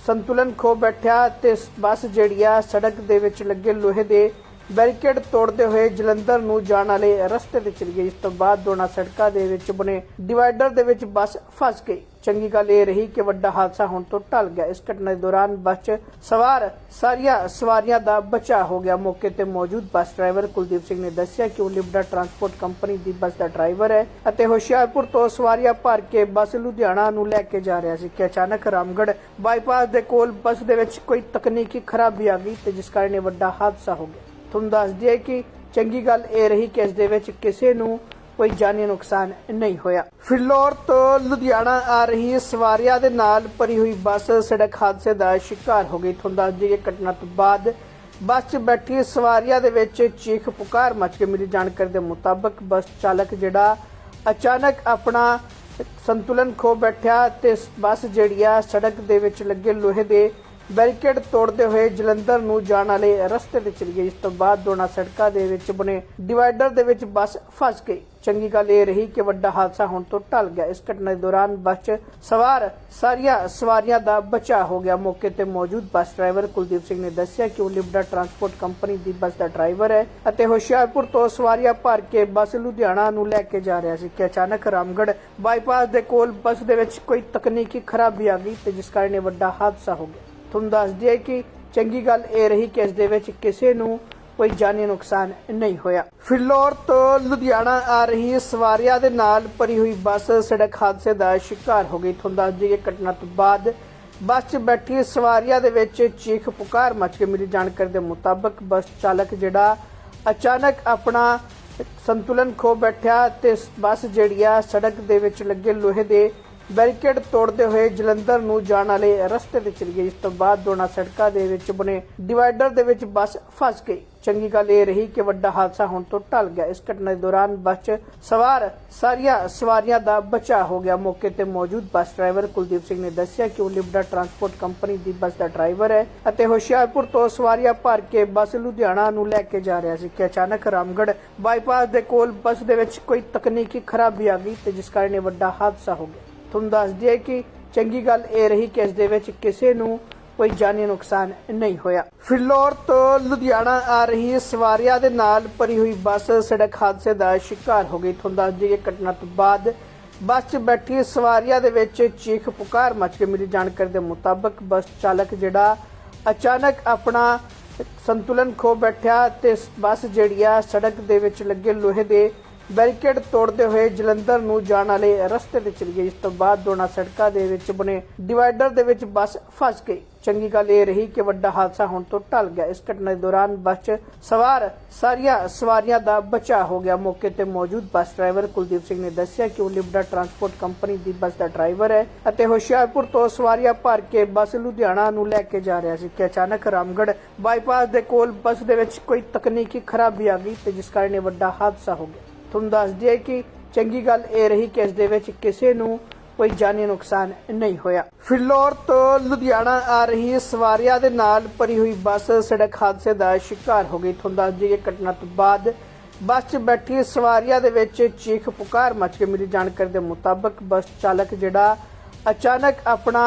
ਸੰਤੁਲਨ ਖੋ ਬੈਠਿਆ ਤੇ ਬੱਸ ਜਿਹੜੀ ਆ ਸੜਕ ਦੇ ਵਿੱਚ ਲੱਗੇ ਲੋਹੇ ਦੇ ਬੈਰੀਕੇਡ ਤੋੜਦੇ ਹੋਏ ਜਲੰਧਰ ਨੂੰ ਜਾਣ ਵਾਲੇ ਰਸਤੇ ਤੇ ਚਲੀ ਗਈ। ਇਸ ਤੋਂ ਬਾਅਦ ਦੋਨਾਂ ਸੜਕਾਂ ਦੇ ਵਿੱਚ ਬਣੇ ਡਿਵਾਈਡਰ ਦੇ ਵਿੱਚ ਬੱਸ ਫਸ ਗਈ। ਚੰਗੀ ਗੱਲ ਇਹ ਰਹੀ ਕਿ ਵੱਡਾ ਹਾਦਸਾ ਹੋਣ ਤੋਂ ਟਲ ਗਿਆ। ਇਸ ਘਟਨਾ ਦੇ ਦੌਰਾਨ ਬੱਸ 'ਚ ਸਵਾਰ ਸਾਰੀਆਂ ਸਵਾਰੀਆਂ ਦਾ ਬਚਾਅ ਹੋ ਗਿਆ। ਮੌਕੇ ਤੇ ਮੌਜੂਦ ਬੱਸ ਡਰਾਈਵਰ ਕੁਲਦੀਪ ਸਿੰਘ ਨੇ ਦੱਸਿਆ ਕਿ ਉਹ ਲਿਬੜਾ ਟਰਾਂਸਪੋਰਟ ਕੰਪਨੀ ਦੀ ਬੱਸ ਦਾ ਡਰਾਈਵਰ ਹੈ ਅਤੇ ਹੁਸ਼ਿਆਰਪੁਰ ਤੋਂ ਸਵਾਰੀਆਂ ਭਰ ਕੇ ਬੱਸ ਲੁਧਿਆਣਾ ਨੂੰ ਲੈ ਕੇ ਜਾ ਰਿਹਾ ਸੀ ਕਿ ਅਚਾਨਕ ਰਾਮਗੜ ਬਾਈਪਾਸ ਦੇ ਕੋਲ ਬੱਸ ਦੇ ਵਿੱਚ ਕੋਈ ਤਕਨੀਕੀ ਖਰਾਬੀ ਆ ਗਈ ਤੇ ਜਿਸ ਕਾਰਨ ਇਹ ਵੱਡਾ ਹਾਦਸਾ ਹੋ ਗਿਆ। ਤੁਹਾਨੂੰ ਦੱਸ ਦਈਏ ਕਿ ਚੰਗੀ ਗੱਲ ਇਹ ਰਹੀ ਕਿ ਇਸ ਦੇ ਵਿੱਚ ਕਿਸੇ ਨੂੰ ਕੋਈ ਜਾਨੀ ਨੁਕਸਾਨ ਨਹੀਂ ਹੋਇਆ। ਫਿਲੌਰ ਤੋਂ ਲੁਧਿਆਣਾ ਆ ਰਹੀ ਸਵਾਰੀਆਂ ਦੇ ਨਾਲ ਭਰੀ ਹੋਈ ਬੱਸ ਸੜਕ ਹਾਦਸੇ ਦਾ ਸ਼ਿਕਾਰ ਹੋ ਗਈ। ਤੁਹਾਨੂੰ ਦੱਸ ਦਈਏ ਘਟਨਾ ਤੋਂ ਬਾਅਦ ਬੱਸ 'ਚ ਬੈਠੀ ਸਵਾਰੀਆਂ ਦੇ ਵਿੱਚ ਚੀਖ ਪੁਕਾਰ ਮਚ ਕੇ ਮਿਲੀ ਜਾਣਕਾਰੀ ਦੇ ਮੁਤਾਬਕ ਬੱਸ ਚਾਲਕ ਜਿਹੜਾ ਅਚਾਨਕ ਆਪਣਾ ਸੰਤੁਲਨ ਖੋ ਬੈਠਿਆ ਤੇ ਬੱਸ ਜਿਹੜੀ ਆ ਸੜਕ ਦੇ ਵਿੱਚ ਲੱਗੇ ਲੋਹੇ ਦੇ ਬੈਰੀਕੇਡ ਤੋੜਦੇ ਹੋਏ ਜਲੰਧਰ ਨੂੰ ਜਾਣ ਵਾਲੇ ਰਸਤੇ ਤੇ ਚਲੀ ਗਈ। ਇਸ ਤੋਂ ਬਾਅਦ ਦੋਨਾਂ ਸੜਕਾਂ ਦੇ ਵਿੱਚ ਬਣੇ ਡਿਵਾਈਡਰ ਦੇ ਵਿੱਚ ਬੱਸ ਫਸ ਗਈ। ਚੰਗੀ ਗੱਲ ਇਹ ਰਹੀ ਕਿ ਵੱਡਾ ਹਾਦਸਾ ਹੋਣ ਤੋਂ ਟਲ ਗਿਆ। ਇਸ ਘਟਨਾ ਦੇ ਦੌਰਾਨ ਬੱਸ 'ਚ ਸਵਾਰ ਸਾਰੀਆਂ ਸਵਾਰੀਆਂ ਦਾ ਬਚਾਅ ਹੋ ਗਿਆ। ਮੌਕੇ ਤੇ ਮੌਜੂਦ ਬੱਸ ਡਰਾਈਵਰ ਕੁਲਦੀਪ ਸਿੰਘ ਨੇ ਦੱਸਿਆ ਕਿ ਉਹ ਲਿਬੜਾ ਟਰਾਂਸਪੋਰਟ ਕੰਪਨੀ ਦੀ ਬੱਸ ਦਾ ਡਰਾਈਵਰ ਹੈ ਅਤੇ ਹੁਸ਼ਿਆਰਪੁਰ ਤੋਂ ਸਵਾਰੀਆਂ ਭਰ ਕੇ ਬੱਸ ਲੁਧਿਆਣਾ ਨੂੰ ਲੈ ਕੇ ਜਾ ਰਿਹਾ ਸੀ ਕਿ ਅਚਾਨਕ ਰਾਮਗੜ ਬਾਈਪਾਸ ਦੇ ਕੋਲ ਬੱਸ ਦੇ ਵਿੱਚ ਕੋਈ ਤਕਨੀਕੀ ਖਰਾਬੀ ਆ ਗਈ ਤੇ ਜਿਸ ਕਾਰਨ ਇਹ ਵੱਡਾ ਹਾਦਸਾ ਹੋ ਗਿਆ। ਤੁਹਾਨੂੰ ਦੱਸ ਦਈਏ ਕਿ ਚੰਗੀ ਗੱਲ ਇਹ ਰਹੀ ਕਿ ਇਸ ਦੇ ਵਿੱਚ ਕਿਸੇ ਨੂੰ ਕੋਈ ਜਾਨੀ ਨੁਕਸਾਨ ਨਹੀਂ ਹੋਇਆ। ਫਿਲੌਰ ਤੋਂ ਲੁਧਿਆਣਾ ਆ ਰਹੀ ਸਵਾਰੀਆਂ ਦੇ ਨਾਲ ਭਰੀ ਹੋਈ ਬੱਸ ਸੜਕ ਹਾਦਸੇ ਦਾ ਸ਼ਿਕਾਰ ਹੋ ਗਈ। ਤੁਹਾਨੂੰ ਦੱਸ ਦਈਏ ਘਟਨਾ ਤੋਂ ਬਾਅਦ ਬੱਸ 'ਚ ਬੈਠੀ ਸਵਾਰੀਆਂ ਦੇ ਵਿੱਚ ਚੀਖ ਪੁਕਾਰ ਮਚ ਕੇ ਮਿਲੀ ਜਾਣਕਾਰੀ ਦੇ ਮੁਤਾਬਕ ਬੱਸ ਚਾਲਕ ਜਿਹੜਾ ਅਚਾਨਕ ਆਪਣਾ ਸੰਤੁਲਨ ਖੋ ਬੈਠਿਆ ਤੇ ਬੱਸ ਜਿਹੜੀ ਆ ਸੜਕ ਦੇ ਵਿੱਚ ਲੱਗੇ ਲੋਹੇ ਦੇ ਬੈਰੀਕੇਡ ਤੋੜਦੇ ਹੋਏ ਜਲੰਧਰ ਨੂੰ ਜਾਣ ਵਾਲੇ ਰਸਤੇ ਤੇ ਚਲੀ ਗਈ। ਇਸ ਤੋਂ ਬਾਅਦ ਦੋਨਾਂ ਸੜਕਾਂ ਦੇ ਵਿੱਚ ਬਣੇ ਡਿਵਾਈਡਰ ਦੇ ਵਿੱਚ ਬੱਸ ਫਸ ਗਈ। ਚੰਗੀ ਗੱਲ ਇਹ ਰਹੀ ਕਿ ਵੱਡਾ ਹਾਦਸਾ ਹੋਣ ਤੋਂ ਟਲ ਗਿਆ। ਇਸ ਘਟਨਾ ਦੇ ਦੌਰਾਨ ਬੱਸ 'ਚ ਸਵਾਰ ਸਾਰੀਆਂ ਸਵਾਰੀਆਂ ਦਾ ਬਚਾਅ ਹੋ ਗਿਆ। ਮੌਕੇ ਤੇ ਮੌਜੂਦ ਬੱਸ ਡਰਾਈਵਰ ਕੁਲਦੀਪ ਸਿੰਘ ਨੇ ਦੱਸਿਆ ਕਿ ਉਹ ਲਿਬੜਾ ਟਰਾਂਸਪੋਰਟ ਕੰਪਨੀ ਦੀ ਬੱਸ ਦਾ ਡਰਾਈਵਰ ਹੈ ਅਤੇ ਹੁਸ਼ਿਆਰਪੁਰ ਤੋਂ ਸਵਾਰੀਆਂ ਭਰ ਕੇ ਬੱਸ ਲੁਧਿਆਣਾ ਨੂੰ ਲੈ ਕੇ ਜਾ ਰਿਹਾ ਸੀ ਕਿ ਅਚਾਨਕ ਰਾਮਗੜ ਬਾਈਪਾਸ ਦੇ ਕੋਲ ਬੱਸ ਦੇ ਵਿੱਚ ਕੋਈ ਤਕਨੀਕੀ ਖਰਾਬੀ ਆ ਗਈ ਤੇ ਜਿਸ ਕਾਰਨ ਇਹ ਵੱਡਾ ਹਾਦਸਾ ਹੋ ਗਿਆ। ਤੁਹਾਨੂੰ ਦੱਸ ਦਈਏ ਕਿ ਚੰਗੀ ਗੱਲ ਇਹ ਰਹੀ ਕਿ ਇਸ ਦੇ ਵਿੱਚ ਕਿਸੇ ਨੂੰ ਕੋਈ ਜਾਨੀ ਨੁਕਸਾਨ ਨਹੀਂ ਹੋਇਆ। ਫਿਲੌਰ ਤੋਂ ਲੁਧਿਆਣਾ ਆ ਰਹੀ ਸਵਾਰੀਆਂ ਦੇ ਨਾਲ ਭਰੀ ਹੋਈ ਬੱਸ ਸੜਕ ਹਾਦਸੇ ਦਾ ਸ਼ਿਕਾਰ ਹੋ ਗਈ। ਤੁਹਾਨੂੰ ਦੱਸ ਦਈਏ ਘਟਨਾ ਤੋਂ ਬਾਅਦ ਬੱਸ 'ਚ ਬੈਠੀ ਸਵਾਰੀਆਂ ਦੇ ਵਿੱਚ ਚੀਖ ਪੁਕਾਰ ਮਚ ਕੇ ਮਿਲੀ। ਜਾਣਕਾਰੀ ਦੇ ਮੁਤਾਬਕ ਬੱਸ ਚਾਲਕ ਜਿਹੜਾ ਅਚਾਨਕ ਆਪਣਾ ਸੰਤੁਲਨ ਖੋ ਬੈਠਿਆ ਤੇ ਬੱਸ ਜਿਹੜੀ ਆ ਸੜਕ ਦੇ ਵਿੱਚ ਲੱਗੇ ਲੋਹੇ ਦੇ ਬੈਰੀਕੇਡ ਤੋੜਦੇ ਹੋਏ ਜਲੰਧਰ ਨੂੰ ਜਾਣ ਵਾਲੇ ਰਸਤੇ ਤੇ ਚਲੀ ਗਈ। ਇਸ ਤੋਂ ਬਾਅਦ ਦੋਨਾਂ ਸੜਕਾਂ ਦੇ ਵਿੱਚ ਬਣੇ ਡਿਵਾਈਡਰ ਦੇ ਵਿੱਚ ਬੱਸ ਫਸ ਗਈ। ਚੰਗੀ ਗੱਲ ਇਹ ਰਹੀ ਕਿ ਵੱਡਾ ਹਾਦਸਾ ਹੋਣ ਤੋਂ ਟਲ ਗਿਆ। ਇਸ ਘਟਨਾ ਦੇ ਦੌਰਾਨ ਬੱਸ 'ਚ ਸਵਾਰ ਸਾਰੀਆਂ ਸਵਾਰੀਆਂ ਦਾ ਬਚਾਅ ਹੋ ਗਿਆ। ਮੌਕੇ ਤੇ ਮੌਜੂਦ ਬੱਸ ਡਰਾਈਵਰ ਕੁਲਦੀਪ ਸਿੰਘ ਨੇ ਦੱਸਿਆ ਕਿ ਉਹ ਲਿਬੜਾ ਟਰਾਂਸਪੋਰਟ ਕੰਪਨੀ ਦੀ ਬੱਸ ਦਾ ਡਰਾਈਵਰ ਹੈ ਅਤੇ ਹੁਸ਼ਿਆਰਪੁਰ ਤੋਂ ਸਵਾਰੀਆਂ ਭਰ ਕੇ ਬੱਸ ਲੁਧਿਆਣਾ ਨੂੰ ਲੈ ਕੇ ਜਾ ਰਿਹਾ ਸੀ ਕਿ ਅਚਾਨਕ ਰਾਮਗੜ ਬਾਈਪਾਸ ਦੇ ਕੋਲ ਬੱਸ ਦੇ ਵਿੱਚ ਕੋਈ ਤਕਨੀਕੀ ਖਰਾਬੀ ਆ ਗਈ ਤੇ ਜਿਸ ਕਾਰਨ ਇਹ ਵੱਡਾ ਹਾਦਸਾ ਹੋ ਗਿਆ। ਤੁਹਾਨੂੰ ਦੱਸ ਦਈਏ ਕਿ ਚੰਗੀ ਗੱਲ ਇਹ ਰਹੀ ਕਿ ਇਸ ਦੇ ਵਿੱਚ ਕਿਸੇ ਨੂੰ ਕੋਈ ਜਾਨੀ ਨੁਕਸਾਨ ਨਹੀਂ ਹੋਇਆ। ਫਿਲੌਰ ਤੋਂ ਲੁਧਿਆਣਾ ਆ ਰਹੀ ਸਵਾਰੀਆਂ ਦੇ ਨਾਲ ਭਰੀ ਹੋਈ ਬੱਸ ਸੜਕ ਹਾਦਸੇ ਦਾ ਸ਼ਿਕਾਰ ਹੋ ਗਈ। ਤੁਹਾਨੂੰ ਦੱਸ ਦਈਏ ਘਟਨਾ ਤੋਂ ਬਾਅਦ ਬੱਸ 'ਚ ਬੈਠੀ ਸਵਾਰੀਆਂ ਦੇ ਵਿੱਚ ਚੀਖ ਪੁਕਾਰ ਮਚ ਕੇ ਮਿਲੀ ਜਾਣਕਾਰੀ ਦੇ ਮੁਤਾਬਕ ਬੱਸ ਚਾਲਕ ਜਿਹੜਾ ਅਚਾਨਕ ਆਪਣਾ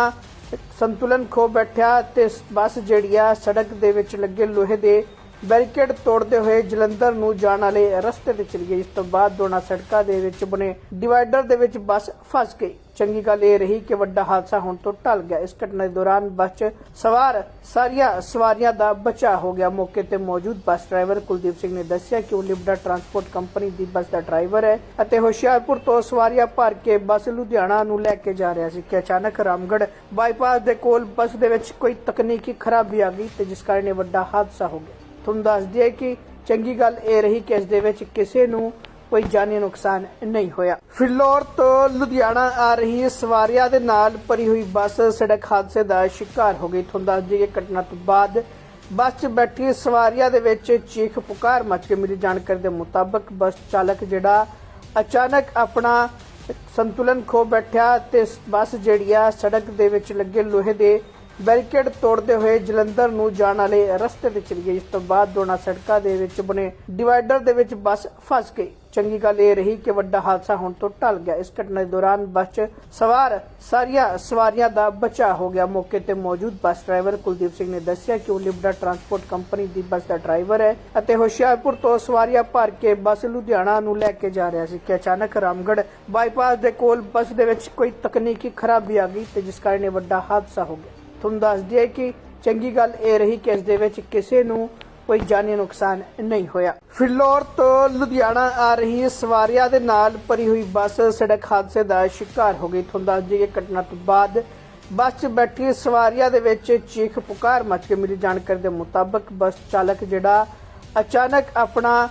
ਸੰਤੁਲਨ ਖੋ ਬੈਠਿਆ ਤੇ ਬੱਸ ਜਿਹੜੀ ਆ ਸੜਕ ਦੇ ਵਿੱਚ ਲੱਗੇ ਲੋਹੇ ਦੇ ਬੈਰੀਕੇਡ ਤੋੜਦੇ ਹੋਏ ਜਲੰਧਰ ਨੂੰ ਜਾਣ ਵਾਲੇ ਰਸਤੇ ਤੇ ਚਲੀ ਗਈ। ਇਸ ਤੋਂ ਬਾਅਦ ਦੋਨਾਂ ਸੜਕਾਂ ਦੇ ਵਿੱਚ ਬਣੇ ਡਿਵਾਈਡਰ ਦੇ ਵਿੱਚ ਬੱਸ ਫਸ ਗਈ। ਚੰਗੀ ਗੱਲ ਇਹ ਰਹੀ ਕਿ ਵੱਡਾ ਹਾਦਸਾ ਹੋਣ ਤੋਂ ਟਲ ਗਿਆ। ਇਸ ਘਟਨਾ ਦੇ ਦੌਰਾਨ ਬੱਸ 'ਚ ਸਵਾਰ ਸਾਰੀਆਂ ਸਵਾਰੀਆਂ ਦਾ ਬਚਾਅ ਹੋ ਗਿਆ। ਮੌਕੇ ਤੇ ਮੌਜੂਦ ਬੱਸ ਡਰਾਈਵਰ ਕੁਲਦੀਪ ਸਿੰਘ ਨੇ ਦੱਸਿਆ ਕਿ ਉਹ ਲਿਬੜਾ ਟਰਾਂਸਪੋਰਟ ਕੰਪਨੀ ਦੀ ਬੱਸ ਦਾ ਡਰਾਈਵਰ ਹੈ ਅਤੇ ਹੁਸ਼ਿਆਰਪੁਰ ਤੋਂ ਸਵਾਰੀਆਂ ਭਰ ਕੇ ਬੱਸ ਲੁਧਿਆਣਾ ਨੂੰ ਲੈ ਕੇ ਜਾ ਰਿਹਾ ਸੀ ਕਿ ਅਚਾਨਕ ਰਾਮਗੜ ਬਾਈਪਾਸ ਦੇ ਕੋਲ ਬੱਸ ਦੇ ਵਿੱਚ ਕੋਈ ਤਕਨੀਕੀ ਖਰਾਬੀ ਆ ਗਈ ਤੇ ਜਿਸ ਕਾਰਨ ਇਹ ਵੱਡਾ ਹਾਦਸਾ ਹੋ ਗਿਆ। ਤੁਹਾਨੂੰ ਦੱਸ ਦਈਏ ਕਿ ਚੰਗੀ ਗੱਲ ਇਹ ਰਹੀ ਕਿ ਇਸ ਦੇ ਵਿੱਚ ਕਿਸੇ ਨੂੰ ਕੋਈ ਜਾਨੀ ਨੁਕਸਾਨ ਨਹੀਂ ਹੋਇਆ। ਫਿਲੌਰ ਤੋਂ ਲੁਧਿਆਣਾ ਆ ਰਹੀ ਸਵਾਰੀਆਂ ਦੇ ਨਾਲ ਭਰੀ ਹੋਈ ਬੱਸ ਸੜਕ ਹਾਦਸੇ ਦਾ ਸ਼ਿਕਾਰ ਹੋ ਗਈ। ਤੁਹਾਨੂੰ ਦੱਸ ਦਈਏ ਘਟਨਾ ਤੋਂ ਬਾਅਦ ਬੱਸ 'ਚ ਬੈਠੀ ਸਵਾਰੀਆਂ ਦੇ ਵਿੱਚ ਚੀਖ ਪੁਕਾਰ ਮਚ ਕੇ ਮਿਲੀ। ਜਾਣਕਾਰੀ ਦੇ ਮੁਤਾਬਕ ਬੱਸ ਚਾਲਕ ਜਿਹੜਾ ਅਚਾਨਕ ਆਪਣਾ ਸੰਤੁਲਨ ਖੋ ਬੈਠਿਆ ਤੇ ਬੱਸ ਜਿਹੜੀ ਆ ਸੜਕ ਦੇ ਵਿੱਚ ਲੱਗੇ ਲੋਹੇ ਦੇ ਬੈਰੀਕੇਡ ਤੋੜਦੇ ਹੋਏ ਜਲੰਧਰ ਨੂੰ ਜਾਣ ਵਾਲੇ ਰਸਤੇ ਤੇ ਚਲੀ ਗਈ। ਇਸ ਤੋਂ ਬਾਅਦ ਦੋਨਾਂ ਸੜਕਾਂ ਦੇ ਵਿੱਚ ਬਣੇ ਡਿਵਾਈਡਰ ਦੇ ਵਿੱਚ ਬੱਸ ਫਸ ਗਈ। ਚੰਗੀ ਗੱਲ ਇਹ ਰਹੀ ਕਿ ਵੱਡਾ ਹਾਦਸਾ ਹੋਣ ਤੋਂ ਟਲ ਗਿਆ। ਇਸ ਘਟਨਾ ਦੇ ਦੌਰਾਨ ਬੱਸ 'ਚ ਸਵਾਰ ਸਾਰੀਆਂ ਸਵਾਰੀਆਂ ਦਾ ਬਚਾਅ ਹੋ ਗਿਆ। ਮੌਕੇ ਤੇ ਮੌਜੂਦ ਬੱਸ ਡਰਾਈਵਰ ਕੁਲਦੀਪ ਸਿੰਘ ਨੇ ਦੱਸਿਆ ਕਿ ਉਹ ਲਿਬੜਾ ਟਰਾਂਸਪੋਰਟ ਕੰਪਨੀ ਦੀ ਬੱਸ ਦਾ ਡਰਾਈਵਰ ਹੈ ਅਤੇ ਹੁਸ਼ਿਆਰਪੁਰ ਤੋਂ ਸਵਾਰੀਆਂ ਭਰ ਕੇ ਬੱਸ ਲੁਧਿਆਣਾ ਨੂੰ ਲੈ ਕੇ ਜਾ ਰਿਹਾ ਸੀ ਕਿ ਅਚਾਨਕ ਰਾਮਗੜ ਬਾਈਪਾਸ ਦੇ ਕੋਲ ਬੱਸ ਦੇ ਵਿੱਚ ਕੋਈ ਤਕਨੀਕੀ ਖਰਾਬੀ ਆ ਗਈ ਤੇ ਜਿਸ ਕਾਰਨ ਇਹ ਵੱਡਾ ਹਾਦਸਾ ਹੋ ਗਿਆ। ਤੁਹਾਨੂੰ ਦੱਸ ਦਈਏ ਕਿ ਚੰਗੀ ਗੱਲ ਇਹ ਰਹੀ ਕਿ ਇਸ ਦੇ ਵਿੱਚ ਕਿਸੇ ਨੂੰ ਕੋਈ ਜਾਨੀ ਨੁਕਸਾਨ ਨਹੀਂ ਹੋਇਆ। ਫਿਲੌਰ ਤੋਂ ਲੁਧਿਆਣਾ ਆ ਰਹੀ ਸਵਾਰੀਆਂ ਦੇ ਨਾਲ ਭਰੀ ਹੋਈ ਬੱਸ ਸੜਕ ਹਾਦਸੇ ਦਾ ਸ਼ਿਕਾਰ ਹੋ ਗਈ। ਤੁਹਾਨੂੰ ਦੱਸ ਦਈਏ ਘਟਨਾ ਤੋਂ ਬਾਅਦ ਬੱਸ 'ਚ ਬੈਠੀ ਸਵਾਰੀਆਂ ਦੇ ਵਿੱਚ ਚੀਖ ਪੁਕਾਰ ਮਚ ਕੇ ਮਿਲੀ। ਜਾਣਕਾਰੀ ਦੇ ਮੁਤਾਬਕ ਬੱਸ ਚਾਲਕ ਜਿਹੜਾ ਅਚਾਨਕ ਆਪਣਾ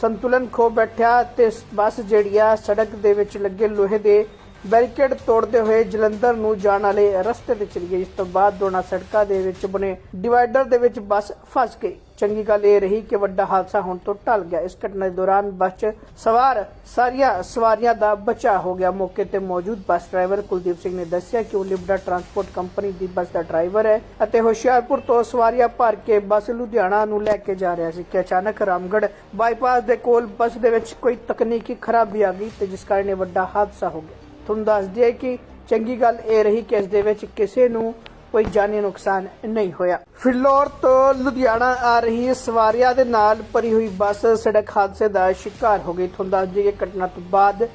ਸੰਤੁਲਨ ਖੋ ਬੈਠਿਆ ਤੇ ਬੱਸ ਜਿਹੜੀ ਆ ਸੜਕ ਦੇ ਵਿੱਚ ਲੱਗੇ ਲੋਹੇ ਦੇ ਬੈਰੀਕੇਡ ਤੋੜਦੇ ਹੋਏ ਜਲੰਧਰ ਨੂੰ ਜਾਣ ਵਾਲੇ ਰਸਤੇ ਤੇ ਚਲੀ ਗਈ। ਇਸ ਤੋਂ ਬਾਅਦ ਦੋਨਾਂ ਸੜਕਾਂ ਦੇ ਵਿੱਚ ਬਣੇ ਡਿਵਾਈਡਰ ਦੇ ਵਿੱਚ ਬੱਸ ਫਸ ਗਈ। ਚੰਗੀ ਗੱਲ ਇਹ ਰਹੀ ਕਿ ਵੱਡਾ ਹਾਦਸਾ ਹੋਣ ਤੋਂ ਟਲ ਗਿਆ। ਇਸ ਘਟਨਾ ਦੇ ਦੌਰਾਨ ਬੱਸ 'ਚ ਸਵਾਰ ਸਾਰੀਆਂ ਸਵਾਰੀਆਂ ਦਾ ਬਚਾਅ ਹੋ ਗਿਆ। ਮੌਕੇ ਤੇ ਮੌਜੂਦ ਬੱਸ ਡਰਾਈਵਰ ਕੁਲਦੀਪ ਸਿੰਘ ਨੇ ਦੱਸਿਆ ਕਿ ਉਹ ਲਿਬੜਾ ਟਰਾਂਸਪੋਰਟ ਕੰਪਨੀ ਦੀ ਬੱਸ ਦਾ ਡਰਾਈਵਰ ਹੈ ਅਤੇ ਹੁਸ਼ਿਆਰਪੁਰ ਤੋਂ ਸਵਾਰੀਆਂ ਭਰ ਕੇ ਬੱਸ ਲੁਧਿਆਣਾ ਨੂੰ ਲੈ ਕੇ ਜਾ ਰਿਹਾ ਸੀ ਕਿ ਅਚਾਨਕ ਰਾਮਗੜ ਬਾਈਪਾਸ ਦੇ ਕੋਲ ਬੱਸ ਦੇ ਵਿੱਚ ਕੋਈ ਤਕਨੀਕੀ ਖਰਾਬੀ ਆ ਗਈ ਤੇ ਜਿਸ ਕਾਰਨ ਇਹ ਵੱਡਾ ਹਾਦਸਾ ਹੋ ਗਿਆ। ਤੁਹਾਨੂੰ ਦੱਸ ਦਈਏ ਕਿ ਚੰਗੀ ਗੱਲ ਇਹ ਰਹੀ ਕਿ ਇਸ ਦੇ ਵਿੱਚ ਕਿਸੇ ਨੂੰ ਕੋਈ ਜਾਨੀ ਨੁਕਸਾਨ ਨਹੀਂ ਹੋਇਆ। ਫਿਲੌਰ ਤੋਂ ਲੁਧਿਆਣਾ ਆ ਰਹੀ ਸਵਾਰੀਆਂ ਦੇ ਨਾਲ ਭਰੀ ਹੋਈ ਬੱਸ ਸੜਕ ਹਾਦਸੇ ਦਾ ਸ਼ਿਕਾਰ ਹੋ ਗਈ। ਤੁਹਾਨੂੰ ਦੱਸ ਦਈਏ ਘਟਨਾ ਤੋਂ ਬਾਅਦ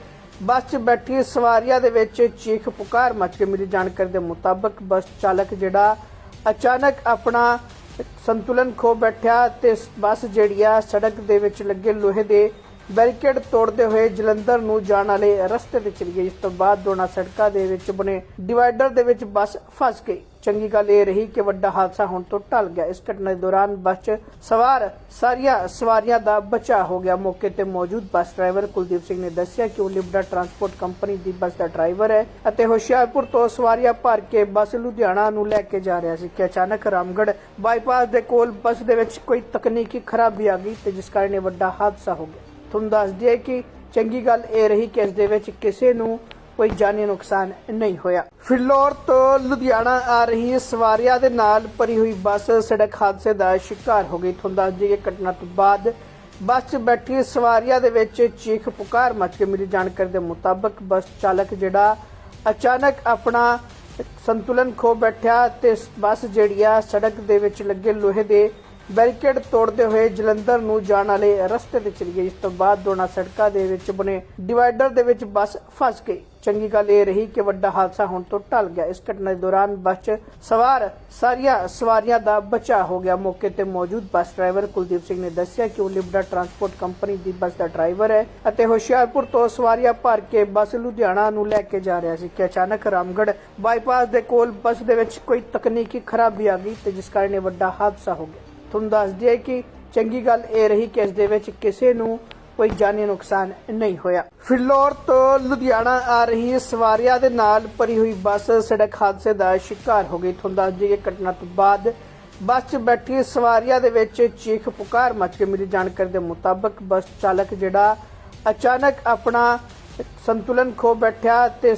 ਬੱਸ 'ਚ ਬੈਠੀ ਸਵਾਰੀਆਂ ਦੇ ਵਿੱਚ ਚੀਖ ਪੁਕਾਰ ਮਚ ਕੇ ਮਿਲੀ। ਜਾਣਕਾਰੀ ਦੇ ਮੁਤਾਬਕ ਬੱਸ ਚਾਲਕ ਜਿਹੜਾ ਅਚਾਨਕ ਆਪਣਾ ਸੰਤੁਲਨ ਖੋ ਬੈਠਿਆ ਤੇ ਬੱਸ ਜਿਹੜੀ ਆ ਸੜਕ ਦੇ ਵਿੱਚ ਲੱਗੇ ਲੋਹੇ ਦੇ ਬੈਰੀਕੇਡ ਤੋੜਦੇ ਹੋਏ ਜਲੰਧਰ ਨੂੰ ਜਾਣ ਵਾਲੇ ਰਸਤੇ ਤੇ ਚਲੀ ਗਈ। ਇਸ ਤੋਂ ਬਾਅਦ ਦੋਨਾਂ ਸੜਕਾਂ ਦੇ ਵਿੱਚ ਬਣੇ ਡਿਵਾਈਡਰ ਦੇ ਵਿੱਚ ਬੱਸ ਫਸ ਗਈ। ਚੰਗੀ ਗੱਲ ਇਹ ਰਹੀ ਕਿ ਵੱਡਾ ਹਾਦਸਾ ਹੋਣ ਤੋਂ ਟਲ ਗਿਆ। ਇਸ ਘਟਨਾ ਦੇ ਦੌਰਾਨ ਬੱਸ 'ਚ ਸਵਾਰ ਸਾਰੀਆਂ ਸਵਾਰੀਆਂ ਦਾ ਬਚਾਅ ਹੋ ਗਿਆ। ਮੌਕੇ ਤੇ ਮੌਜੂਦ ਬੱਸ ਡਰਾਈਵਰ ਕੁਲਦੀਪ ਸਿੰਘ ਨੇ ਦੱਸਿਆ ਕਿ ਉਹ ਲਿਬੜਾ ਟਰਾਂਸਪੋਰਟ ਕੰਪਨੀ ਦੀ ਬੱਸ ਦਾ ਡਰਾਈਵਰ ਹੈ ਅਤੇ ਹੁਸ਼ਿਆਰਪੁਰ ਤੋਂ ਸਵਾਰੀਆਂ ਭਰ ਕੇ ਬੱਸ ਲੁਧਿਆਣਾ ਨੂੰ ਲੈ ਕੇ ਜਾ ਰਿਹਾ ਸੀ ਕਿ ਅਚਾਨਕ ਰਾਮਗੜ ਬਾਈਪਾਸ ਦੇ ਕੋਲ ਬੱਸ ਦੇ ਵਿੱਚ ਕੋਈ ਤਕਨੀਕੀ ਖਰਾਬੀ ਆ ਗਈ ਤੇ ਜਿਸ ਕਾਰਨ ਇਹ ਵੱਡਾ ਹਾਦਸਾ ਹੋ ਗਿਆ। ਤੁਹਾਨੂੰ ਦੱਸ ਦਈਏ ਕਿ ਚੰਗੀ ਗੱਲ ਇਹ ਰਹੀ ਕਿ ਇਸ ਦੇ ਵਿੱਚ ਕਿਸੇ ਨੂੰ ਕੋਈ ਜਾਨੀ ਨੁਕਸਾਨ ਨਹੀਂ ਹੋਇਆ। ਫਿਲੌਰ ਤੋਂ ਲੁਧਿਆਣਾ ਆ ਰਹੀ ਸਵਾਰੀਆਂ ਦੇ ਨਾਲ ਭਰੀ ਹੋਈ ਬੱਸ ਸੜਕ ਹਾਦਸੇ ਦਾ ਸ਼ਿਕਾਰ ਹੋ ਗਈ। ਤੁਹਾਨੂੰ ਦੱਸ ਦਈਏ ਘਟਨਾ ਤੋਂ ਬਾਅਦ ਬੱਸ 'ਚ ਬੈਠੀ ਸਵਾਰੀਆਂ ਦੇ ਵਿੱਚ ਚੀਖ ਪੁਕਾਰ ਮਚ ਕੇ ਮਿਲੀ। ਜਾਣਕਾਰੀ ਦੇ ਮੁਤਾਬਕ ਬੱਸ ਚਾਲਕ ਜਿਹੜਾ ਅਚਾਨਕ ਆਪਣਾ ਸੰਤੁਲਨ ਖੋ ਬੈਠਿਆ ਤੇ ਬੱਸ ਜਿਹੜੀ ਆ ਸੜਕ ਦੇ ਵਿੱਚ ਲੱਗੇ ਲੋਹੇ ਦੇ ਬੈਰੀਕੇਡ ਤੋੜਦੇ ਹੋਏ ਜਲੰਧਰ ਨੂੰ ਜਾਣ ਵਾਲੇ ਰਸਤੇ ਤੇ ਚਲੀ ਗਈ। ਇਸ ਤੋਂ ਬਾਅਦ ਦੋਨਾਂ ਸੜਕਾਂ ਦੇ ਵਿੱਚ ਬਣੇ ਡਿਵਾਈਡਰ ਦੇ ਵਿੱਚ ਬੱਸ ਫਸ ਗਈ। ਚੰਗੀ ਗੱਲ ਇਹ ਰਹੀ ਕਿ ਵੱਡਾ ਹਾਦਸਾ ਹੋਣ ਤੋਂ ਟਲ ਗਿਆ। ਇਸ ਘਟਨਾ ਦੇ ਦੌਰਾਨ ਬੱਸ 'ਚ ਸਵਾਰ ਸਾਰੀਆਂ ਸਵਾਰੀਆਂ ਦਾ ਬਚਾਅ ਹੋ ਗਿਆ। ਮੌਕੇ ਤੇ ਮੌਜੂਦ ਬੱਸ ਡਰਾਈਵਰ ਕੁਲਦੀਪ ਸਿੰਘ ਨੇ ਦੱਸਿਆ ਕਿ ਉਹ ਲਿਬੜਾ ਟਰਾਂਸਪੋਰਟ ਕੰਪਨੀ ਦੀ ਬੱਸ ਦਾ ਡਰਾਈਵਰ ਹੈ ਅਤੇ ਹੁਸ਼ਿਆਰਪੁਰ ਤੋਂ ਸਵਾਰੀਆਂ ਭਰ ਕੇ ਬੱਸ ਲੁਧਿਆਣਾ ਨੂੰ ਲੈ ਕੇ ਜਾ ਰਿਹਾ ਸੀ ਕਿ ਅਚਾਨਕ ਰਾਮਗੜ ਬਾਈਪਾਸ ਦੇ ਕੋਲ ਬੱਸ ਦੇ ਵਿੱਚ ਕੋਈ ਤਕਨੀਕੀ ਖਰਾਬੀ ਆ ਗਈ ਤੇ ਜਿਸ ਕਾਰਨ ਇਹ ਵੱਡਾ ਹਾਦਸਾ ਹੋ ਗਿਆ। ਤੁਹਾਨੂੰ ਦੱਸ ਦਈਏ ਕਿ ਚੰਗੀ ਗੱਲ ਇਹ ਰਹੀ ਕਿ ਇਸ ਦੇ ਵਿੱਚ ਕਿਸੇ ਨੂੰ ਕੋਈ ਜਾਨੀ ਨੁਕਸਾਨ ਨਹੀਂ ਹੋਇਆ। ਫਿਲੌਰ ਤੋਂ ਲੁਧਿਆਣਾ ਆ ਰਹੀ ਸਵਾਰੀਆਂ ਦੇ ਨਾਲ ਭਰੀ ਹੋਈ ਬੱਸ ਸੜਕ ਹਾਦਸੇ ਦਾ ਸ਼ਿਕਾਰ ਹੋ ਗਈ। ਤੁਹਾਨੂੰ ਦੱਸ ਦਈਏ ਘਟਨਾ ਤੋਂ ਬਾਅਦ ਬੱਸ 'ਚ ਬੈਠੀ ਸਵਾਰੀਆਂ ਦੇ ਵਿੱਚ ਚੀਖ ਪੁਕਾਰ ਮਚ ਕੇ ਮਿਲੀ। ਜਾਣਕਾਰੀ ਦੇ ਮੁਤਾਬਕ ਬੱਸ ਚਾਲਕ ਜਿਹੜਾ ਅਚਾਨਕ ਆਪਣਾ ਸੰਤੁਲਨ ਖੋ ਬੈਠਿਆ ਤੇ